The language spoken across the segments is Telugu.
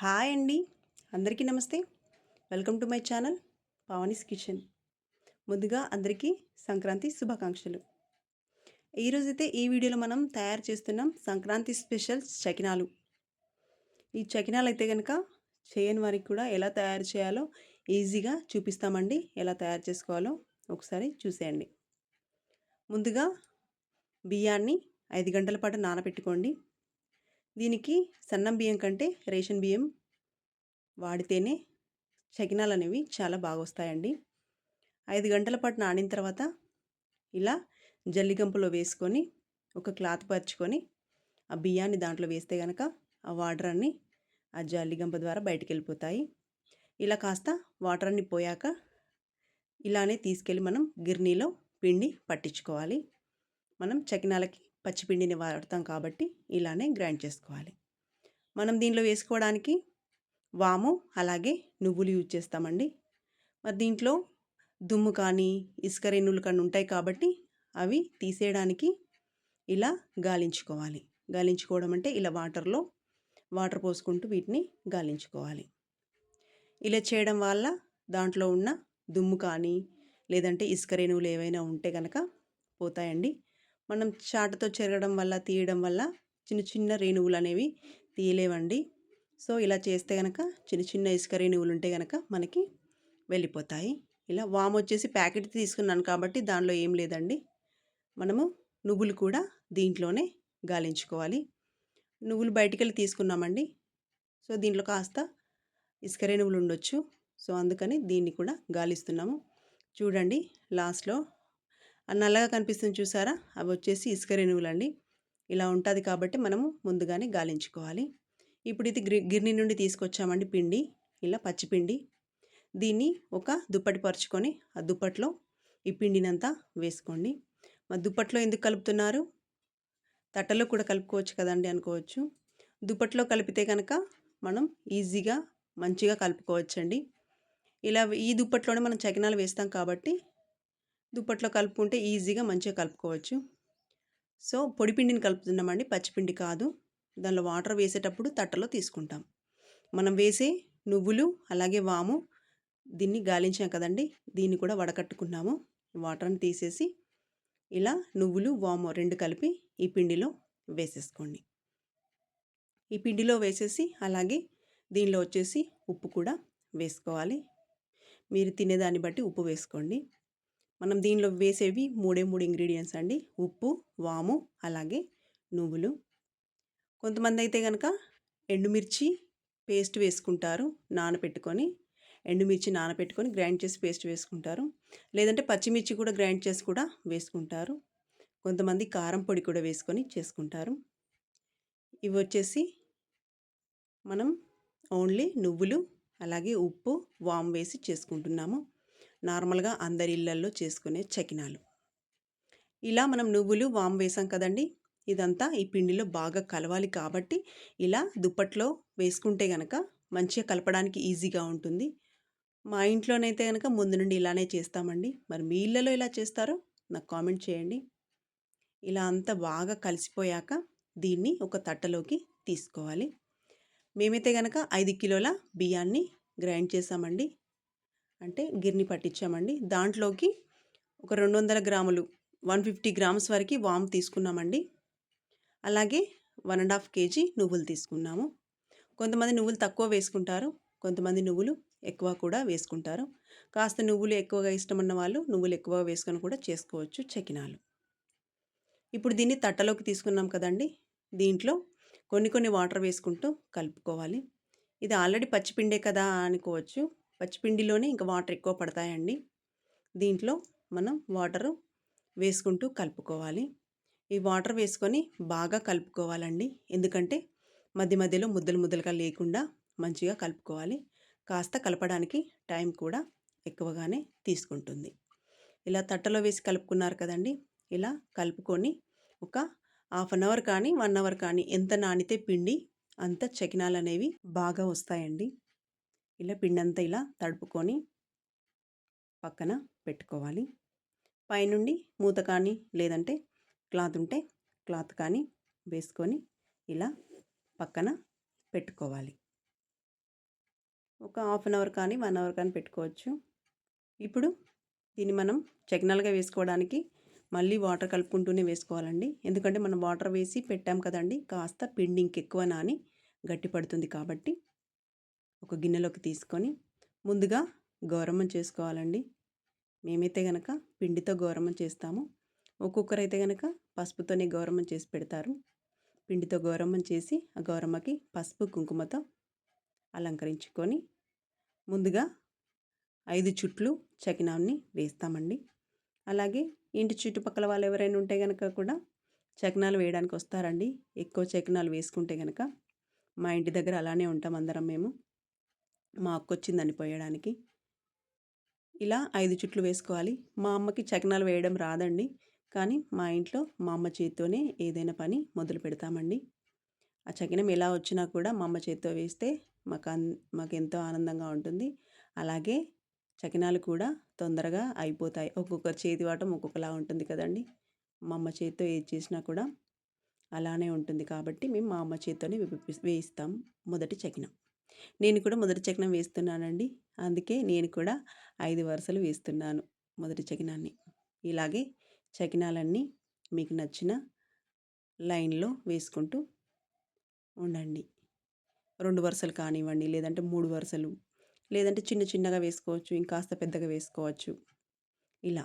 హాయ్ అండి. అందరికీ నమస్తే. Welcome to my channel Pavani's kitchen. ముందుగా అందరికీ సంక్రాంతి శుభాకాంక్షలు. ఈరోజైతే ఈ వీడియోలో మనం తయారు చేస్తున్నాం సంక్రాంతి స్పెషల్ చకినాలు. ఈ చకినాలు అయితే కనుక చేయని వారికి కూడా ఎలా తయారు చేయాలో ఈజీగా చూపిస్తామండి. ఎలా తయారు చేసుకోవాలో ఒకసారి చూసేయండి. ముందుగా బియ్యాన్ని ఐదు గంటల పాటు నానబెట్టుకోండి. దీనికి సన్నం బియ్యం కంటే రేషన్ బియ్యం వాడితేనే చకినాలు అనేవి చాలా బాగా వస్తాయండి ఐదు గంటల పాటు నానిన తర్వాత ఇలా జల్లిగంపలో వేసుకొని ఒక క్లాత్ పరుచుకొని ఆ బియ్యాన్ని దాంట్లో వేస్తే కనుక ఆ వాటర్ అన్నీ ఆ జల్లిగంప ద్వారా బయటికి వెళ్ళిపోతాయి ఇలా కాస్త వాటర్ అన్ని పోయాక ఇలానే తీసుకెళ్ళి మనం గిర్నీలో పిండి పట్టించుకోవాలి. మనం చకినాలకి పచ్చిపిండిని వాడతాం కాబట్టి ఇలానే గ్రైండ్ చేసుకోవాలి. మనం దీనిలో వేసుకోవడానికి వాము అలాగే నువ్వులు యూజ్ చేస్తామండి. మరి దీంట్లో దుమ్ము కానీ ఇసుక రెన్నులు కానీ ఉంటాయి కాబట్టి అవి తీసేయడానికి ఇలా గాలించుకోవాలి. గాలించుకోవడం అంటే ఇలా వాటర్లో వాటర్ పోసుకుంటూ వీటిని గాలించుకోవాలి. ఇలా చేయడం వల్ల దాంట్లో ఉన్న దుమ్ము కానీ లేదంటే ఇసుక రేణువులు ఏవైనా ఉంటే కనుక పోతాయండి. మనం చాటతో చెరగడం వల్ల తీయడం వల్ల చిన్న చిన్న రేణువులు అనేవి తీయలేవండి. సో ఇలా చేస్తే కనుక చిన్న చిన్న ఇసుక రేణువులు ఉంటే కనుక మనకి వెళ్ళిపోతాయి. ఇలా వామ్ వచ్చేసి ప్యాకెట్ తీసుకున్నాను కాబట్టి దానిలో ఏం లేదండి. మనము నువ్వులు కూడా దీంట్లోనే గాలించుకోవాలి. నువ్వులు బయటికి వెళ్ళి తీసుకున్నామండి. సో దీంట్లో కాస్త ఇసుక రేణువులు ఉండొచ్చు సో అందుకని దీన్ని కూడా గాలిస్తున్నాము. చూడండి లాస్ట్లో. నల్లగా కనిపిస్తుంది చూసారా? అవి వచ్చేసి ఇసుక రేణువులండి. ఇలా ఉంటుంది కాబట్టి మనము ముందుగానే గాలించుకోవాలి. ఇప్పుడు ఇది గిర్ని నుండి తీసుకొచ్చామండి పిండి. ఇలా పచ్చిపిండి దీన్ని ఒక దుప్పటి పరుచుకొని ఆ దుప్పట్లో ఈ పిండినంతా వేసుకోండి. మా దుప్పట్లో ఎందుకు కలుపుతున్నారు? తట్టలో కూడా కలుపుకోవచ్చు కదండి అనుకోవచ్చు. దుప్పట్లో కలిపితే కనుక మనం ఈజీగా మంచిగా కలుపుకోవచ్చండి. ఇలా ఈ దుప్పట్లోనే మనం చకినాలు వేస్తాం కాబట్టి దుప్పట్లో కలుపుకుంటే ఈజీగా మంచిగా కలుపుకోవచ్చు. సో పొడిపిండిని కలుపుతున్నాం కలుపుతున్నామండి. పచ్చిపిండి కాదు. దానిలో వాటర్ వేసేటప్పుడు తట్టలో తీసుకుంటాం. మనం వేసే నువ్వులు అలాగే వాము దీన్ని గాలించాం కదండి. దీన్ని కూడా వడకట్టుకున్నాము. వాటర్ని తీసేసి ఇలా నువ్వులు వాము రెండు కలిపి ఈ పిండిలో వేసేసుకోండి. ఈ పిండిలో వేసేసి అలాగే దీనిలో వచ్చేసి ఉప్పు కూడా వేసుకోవాలి. మీరు తినేదాన్ని బట్టి ఉప్పు వేసుకోండి. మనం దీనిలో వేసేవి మూడే మూడు ఇంగ్రీడియంట్స్ అండి. ఉప్పు వాము అలాగే నువ్వులు. కొంతమంది అయితే కనుక ఎండుమిర్చి పేస్ట్ వేసుకుంటారు నానపెట్టుకొని. ఎండుమిర్చి నానపెట్టుకొని గ్రైండ్ చేసి పేస్ట్ వేసుకుంటారు. లేదంటే పచ్చిమిర్చి కూడా గ్రైండ్ చేసి కూడా వేసుకుంటారు. కొంతమంది కారం పొడి కూడా వేసుకొని చేసుకుంటారు. ఇవి వచ్చేసి మనం ఓన్లీ నువ్వులు అలాగే ఉప్పు వామ్ వేసి చేసుకుంటున్నాము. నార్మల్గా అందరి ఇళ్ళల్లో చేసుకునే చకినాలు. ఇలా మనం నువ్వులు వామ్ వేసాం కదండి! ఇదంతా ఈ పిండిలో బాగా కలవాలి కాబట్టి ఇలా దుప్పట్లో వేసుకుంటే కనుక మంచిగా కలపడానికి ఈజీగా ఉంటుంది. మా ఇంట్లోనైతే కనుక ముందు నుండి ఇలానే చేస్తామండి. మరి మీ ఇళ్ళలో ఇలా చేస్తారో నాకు కామెంట్ చేయండి. ఇలా అంతా బాగా కలిసిపోయాక దీన్ని ఒక తట్టలోకి తీసుకోవాలి. మేమైతే కనుక ఐదు కిలోల బియ్యాన్ని గ్రైండ్ చేసామండి. అంటే గిర్ని పట్టించామండి. దాంట్లోకి ఒక రెండు వందల గ్రాములు వన్ ఫిఫ్టీ గ్రామ్స్ వరకు వామ్ తీసుకున్నామండి. అలాగే వన్ అండ్ హాఫ్ కేజీ నువ్వులు తీసుకున్నాము. కొంతమంది నువ్వులు తక్కువ వేసుకుంటారు కొంతమంది నువ్వులు ఎక్కువ కూడా వేసుకుంటారు. కాస్త నువ్వులు ఎక్కువగా ఇష్టమన్న వాళ్ళు నువ్వులు ఎక్కువ వేసుకొని కూడా చేసుకోవచ్చు చకినాలు. ఇప్పుడు దీన్ని తట్టలోకి తీసుకున్నాం కదండి. దీంట్లో కొన్ని కొన్ని వాటర్ వేసుకుంటూ కలుపుకోవాలి. ఇది ఆల్రెడీ పచ్చిపిండే కదా అనుకోవచ్చు. పచ్చిపిండిలోనే ఇంకా వాటర్ ఎక్కువ పడతాయండి. దీంట్లో మనం వాటరు వేసుకుంటూ కలుపుకోవాలి. ఈ వాటర్ వేసుకొని బాగా కలుపుకోవాలండి. ఎందుకంటే మధ్య మధ్యలో ముద్దలు ముద్దలుగా లేకుండా మంచిగా కలుపుకోవాలి. కాస్త కలపడానికి టైం కూడా ఎక్కువగానే తీసుకుంటుంది. ఇలా తట్టలో వేసి కలుపుకున్నారు కదండి. ఇలా కలుపుకొని ఒక హాఫ్ అన్ అవర్ కానీ వన్ అవర్ కానీ ఎంత నానితే పిండి అంత చకినాలు అనేవి బాగా వస్తాయండి. ఇలా పిండంతా ఇలా తడుపుకొని పక్కన పెట్టుకోవాలి. పైనుండి మూత కానీ లేదంటే క్లాత్ ఉంటే క్లాత్ కానీ వేసుకొని ఇలా పక్కన పెట్టుకోవాలి. ఒక హాఫ్ అన్ అవర్ కానీ వన్ అవర్ కానీ పెట్టుకోవచ్చు. ఇప్పుడు దీన్ని మనం చకినాలుగా వేసుకోవడానికి మళ్ళీ వాటర్ కలుపుకుంటూనే వేసుకోవాలండి. ఎందుకంటే మనం వాటర్ వేసి పెట్టాం కదండి కాస్త పిండి ఇంకెక్కువ నాని గట్టి పడుతుంది కాబట్టి ఒక గిన్నెలోకి తీసుకొని ముందుగా గౌరమ్మం చేసుకోవాలండి. మేమైతే గనక పిండితో గౌరమ్మం చేస్తాము. ఒక్కొక్కరు అయితే కనుక పసుపుతోనే గౌరమ్మం చేసి పెడతారు. పిండితో గౌరమ్మం చేసి ఆ గౌరమ్మకి పసుపు కుంకుమతో అలంకరించుకొని ముందుగా ఐదు చుట్లు చకినాన్ని వేస్తామండి. అలాగే ఇంటి చుట్టుపక్కల వాళ్ళు ఎవరైనా ఉంటే కనుక కూడా చకినాలు వేయడానికి వస్తారండి. ఎక్కువ చకినాలు వేసుకుంటే కనుక మా ఇంటి దగ్గర అలానే ఉంటాం అందరం మేము. మా అక్క వచ్చిందని పోయడానికి. ఇలా ఐదు చుట్లు వేసుకోవాలి. మా అమ్మకి చకినాలు వేయడం రాదండి. కానీ మా ఇంట్లో మా అమ్మ చేతితోనే ఏదైనా పని మొదలు పెడతామండి. ఆ చకినం ఎలా వచ్చినా కూడా మా అమ్మ చేతితో వేస్తే మాకు అన్ మాకు ఎంతో ఆనందంగా ఉంటుంది. అలాగే చకినాలు కూడా తొందరగా అయిపోతాయి. ఒక్కొక్కరి చేతి వాటం ఒక్కొక్కలా ఉంటుంది కదండి. మా అమ్మ చేతితో ఏది చేసినా కూడా అలానే ఉంటుంది కాబట్టి మేము మా అమ్మ చేతితోనే వేయిస్తాం మొదటి చకినం. నేను కూడా మొదటి చకనం వేస్తున్నానండి. అందుకే నేను కూడా ఐదు వరుసలు వేస్తున్నాను మొదటి చకినాన్ని ఇలాగే చకినాలన్నీ మీకు నచ్చిన లైన్లో వేసుకుంటూ ఉండండి. రెండు వరుసలు కానివ్వండి లేదంటే మూడు వరుసలు లేదంటే చిన్న చిన్నగా వేసుకోవచ్చు ఇంకాస్త పెద్దగా వేసుకోవచ్చు. ఇలా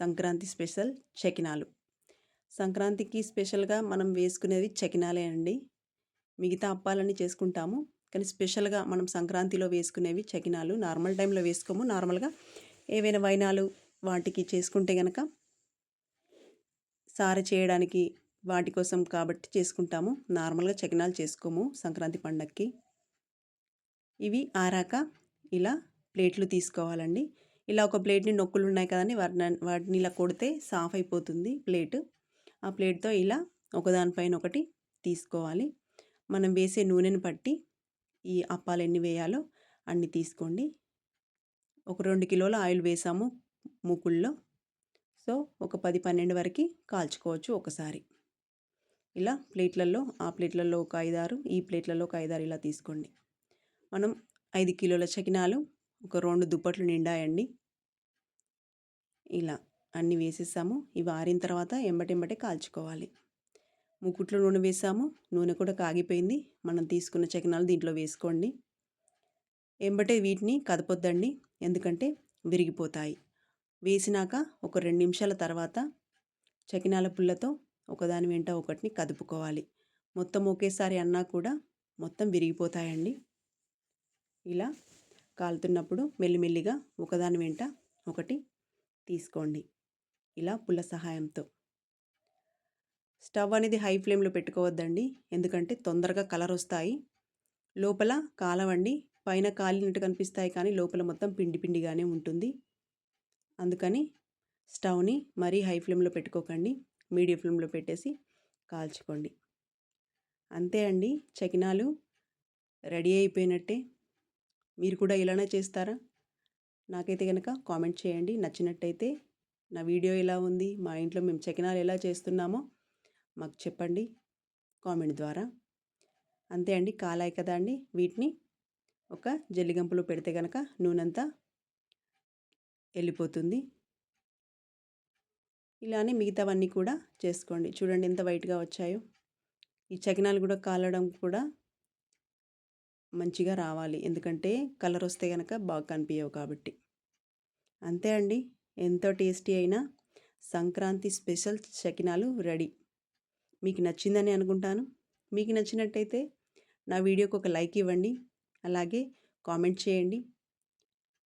సంక్రాంతి స్పెషల్ చకినాలు సంక్రాంతికి స్పెషల్గా మనం వేసుకునేది చకినాలే అండి. మిగతా అప్పాలన్నీ చేసుకుంటాము. కానీ స్పెషల్గా మనం సంక్రాంతిలో వేసుకునేవి చకినాలు. నార్మల్ టైంలో వేసుకోము. నార్మల్గా ఏవైనా వైనాలు వాటికి చేసుకుంటే కనుక సార చేయడానికి వాటి కోసం కాబట్టి చేసుకుంటాము. నార్మల్గా చకినాలు చేసుకోము సంక్రాంతి పండగకి ఇవి ఆరాక ఇలా ప్లేట్లు తీసుకోవాలండి. ఇలా ఒక ప్లేట్ని నొక్కులు ఉన్నాయి కదండి. వాటిని వాటిని ఇలా కొడితే సాఫ్ అయిపోతుంది ప్లేట్. ఆ ప్లేట్తో ఇలా ఒకదానిపైన ఒకటి తీసుకోవాలి. మనం వేసే నూనెను పట్టి ఈ అప్పాలు ఎన్ని వేయాలో అన్ని తీసుకోండి. ఒక రెండు కిలోల ఆయిల్ వేసాము మూకుల్లో సో ఒక పది పన్నెండు వరకు కాల్చుకోవచ్చు ఒకసారి. ఇలా ప్లేట్లలో ఆ ప్లేట్లలో ఒక ఐదారు ఈ ప్లేట్లలో ఒక ఐదారు ఇలా తీసుకోండి. మనం ఐదు కిలోల చకినాలు ఒక రెండు దుప్పట్లు నిండాయండి. ఇలా అన్నీ వేసేసాము. ఇవి ఆరిన తర్వాత ఎంబటెంబటే కాల్చుకోవాలి. ముకుట్లో నూనె వేసాము. నూనె కూడా కాగిపోయింది. మనం తీసుకున్న చకినాలు దీంట్లో వేసుకోండి. ఎంబటే వీటిని కదపొద్దండి. ఎందుకంటే విరిగిపోతాయి. వేసినాక ఒక రెండు నిమిషాల తర్వాత చకినాల పుల్లతో ఒకదాని వెంట ఒకటిని కదుపుకోవాలి. మొత్తం ఒకేసారి అన్నా కూడా మొత్తం విరిగిపోతాయండి. ఇలా కాలుతున్నప్పుడు మెల్లిమెల్లిగా ఒకదాని వెంట ఒకటి తీసుకోండి. ఇలా పుల్ల సహాయంతో. స్టవ్ అనేది హై ఫ్లేమ్లో పెట్టుకోవద్దండి. ఎందుకంటే తొందరగా కలర్ వస్తాయి. లోపల కాలవండి పైన కాలినట్టు కనిపిస్తాయి కానీ లోపల మొత్తం పిండి పిండిగానే ఉంటుంది. అందుకని స్టవ్ని మరీ హై ఫ్లేమ్లో పెట్టుకోకండి. మీడియం ఫ్లేమ్లో పెట్టేసి కాల్చుకోండి. అంతే అండి. చకినాలు రెడీ అయిపోయినట్టే. మీరు కూడా ఇలానే చేస్తారా? నాకైతే కనుక కామెంట్ చేయండి. నచ్చినట్టయితే నా వీడియో ఎలా ఉంది? మా ఇంట్లో మేము చకినాలు ఎలా చేస్తున్నామో మాకు చెప్పండి కామెంట్ ద్వారా. అంతే అండి కాలాయి కదా అండి వీటిని. ఒక జల్లిగంపలో పెడితే కనుక నూనెంతా వెళ్ళిపోతుంది. ఇలానే మిగతావన్నీ కూడా చేసుకోండి. చూడండి ఎంత వైట్గా వచ్చాయో. ఈ చకినాలు కూడా కాలడం కూడా మంచిగా రావాలి. ఎందుకంటే కలర్ వస్తే కనుక బాగా కనిపించవు కాబట్టి. అంతే అండి. ఎంతో టేస్టీ అయినా సంక్రాంతి స్పెషల్ చకినాలు రెడీ. మీకు నచ్చిందని అనుకుంటాను. మీకు నచ్చినట్టయితే నా వీడియోకి ఒక లైక్ ఇవ్వండి. అలాగే కామెంట్ చేయండి.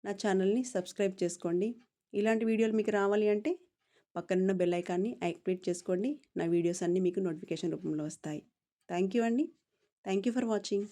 నా ఛానల్ని సబ్స్క్రైబ్ చేసుకోండి. ఇలాంటి వీడియోలు మీకు రావాలి అంటే పక్కనున్న బెల్ ఐకాన్ని యాక్టివేట్ చేసుకోండి. నా వీడియోస్ అన్నీ మీకు నోటిఫికేషన్ రూపంలో వస్తాయి. థ్యాంక్ యూ అండి. Thank you for watching.